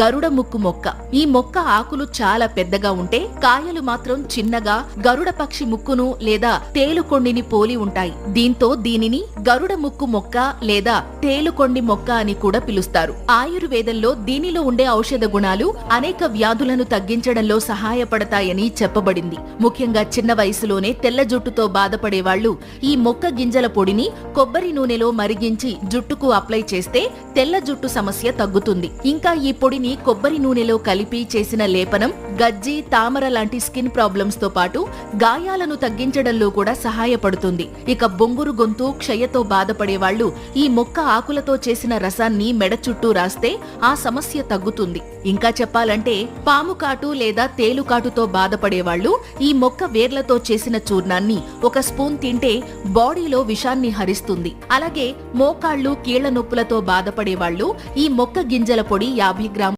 గరుడ ముక్కు మొక్క. ఈ మొక్క ఆకులు చాలా పెద్దగా ఉంటే కాయలు మాత్రం చిన్నగా గరుడ పక్షి ముక్కును లేదా తేలుకొండిని పోలి ఉంటాయి. దీంతో దీనిని గరుడ ముక్కు మొక్క లేదా తేలుకొండి మొక్క అని కూడా పిలుస్తారు. ఆయుర్వేదంలో దీనిలో ఉండే ఔషధ గుణాలు అనేక వ్యాధులను తగ్గించడంలో సహాయపడతాయని చెప్పబడింది. ముఖ్యంగా చిన్న వయసులోనే తెల్ల జుట్టుతో బాధపడే వాళ్ళు ఈ మొక్క గింజల పొడిని కొబ్బరి నూనెలో మరిగించి జుట్టుకు అప్లై చేస్తే తెల్ల జుట్టు సమస్య తగ్గుతుంది. ఇంకా ఈ పొడిని కొబ్బరి నూనెలో కలిపి చేసిన లేపనం గజ్జి తామర లాంటి స్కిన్ ప్రాబ్లమ్స్తో పాటు గాయాలను తగ్గించడంలో కూడా సహాయపడుతుంది. ఇక బొంగురు గొంతు క్షయతో బాధపడే వాళ్ళు ఈ మొక్క ఆకులతో చేసిన రసాన్ని మెడ చుట్టూ రాస్తే ఆ సమస్య తగ్గుతుంది. ఇంకా చెప్పాలంటే పాము కాటు లేదా తేలుకాటుతో బాధపడేవాళ్ళు ఈ మొక్క వేర్లతో చేసిన చూర్ణాన్ని ఒక స్పూన్ తింటే బాడీలో విషాన్ని హరిస్తుంది. అలాగే మోకాళ్ళు కీళ్ళ నొప్పులతో బాధపడే వాళ్ళు ఈ మొక్క గింజల పొడి యాభై గ్రాములు